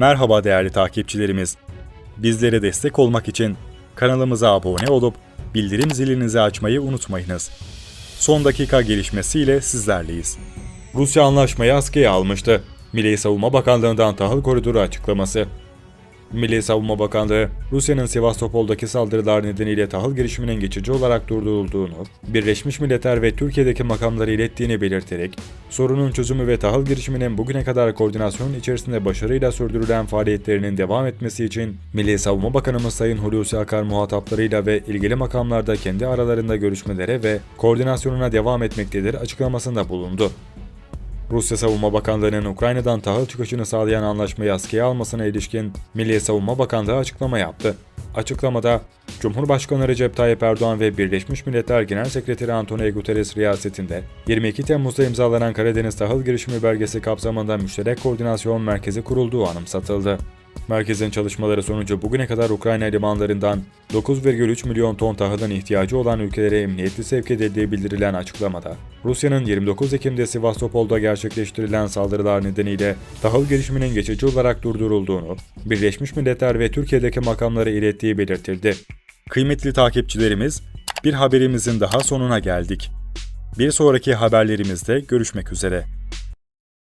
Merhaba değerli takipçilerimiz. Bizlere destek olmak için kanalımıza abone olup bildirim zilinizi açmayı unutmayınız. Son dakika gelişmesiyle sizlerleyiz. Rusya anlaşmayı askıya almıştı. Milli Savunma Bakanlığı'ndan tahıl koridoru açıklaması. Milli Savunma Bakanlığı, Rusya'nın Sivastopol'daki saldırılar nedeniyle tahıl girişiminin geçici olarak durdurulduğunu, Birleşmiş Milletler ve Türkiye'deki makamları ilettiğini belirterek, sorunun çözümü ve tahıl girişiminin bugüne kadar koordinasyonun içerisinde başarıyla sürdürülen faaliyetlerinin devam etmesi için Milli Savunma Bakanımız Sayın Hulusi Akar muhataplarıyla ve ilgili makamlarda kendi aralarında görüşmelere ve koordinasyonuna devam etmektedir açıklamasında bulundu. Rusya Savunma Bakanlığı'nın Ukrayna'dan tahıl çıkışını sağlayan anlaşmayı askıya almasına ilişkin Milli Savunma Bakanlığı açıklama yaptı. Açıklamada, Cumhurbaşkanı Recep Tayyip Erdoğan ve Birleşmiş Milletler Genel Sekreteri Antonio Guterres riyasetinde 22 Temmuz'da imzalanan Karadeniz Tahıl Girişimi Belgesi kapsamında Müşterek Koordinasyon Merkezi kurulduğu anımsatıldı. Merkezin çalışmaları sonucu bugüne kadar Ukrayna limanlarından 9,3 milyon ton tahılın ihtiyacı olan ülkelere emniyetli sevk edildiği bildirilen açıklamada, Rusya'nın 29 Ekim'de Sivastopol'da gerçekleştirilen saldırılar nedeniyle tahıl girişiminin geçici olarak durdurulduğunu, Birleşmiş Milletler ve Türkiye'deki makamları ilettiği belirtildi. Kıymetli takipçilerimiz, bir haberimizin daha sonuna geldik. Bir sonraki haberlerimizde görüşmek üzere.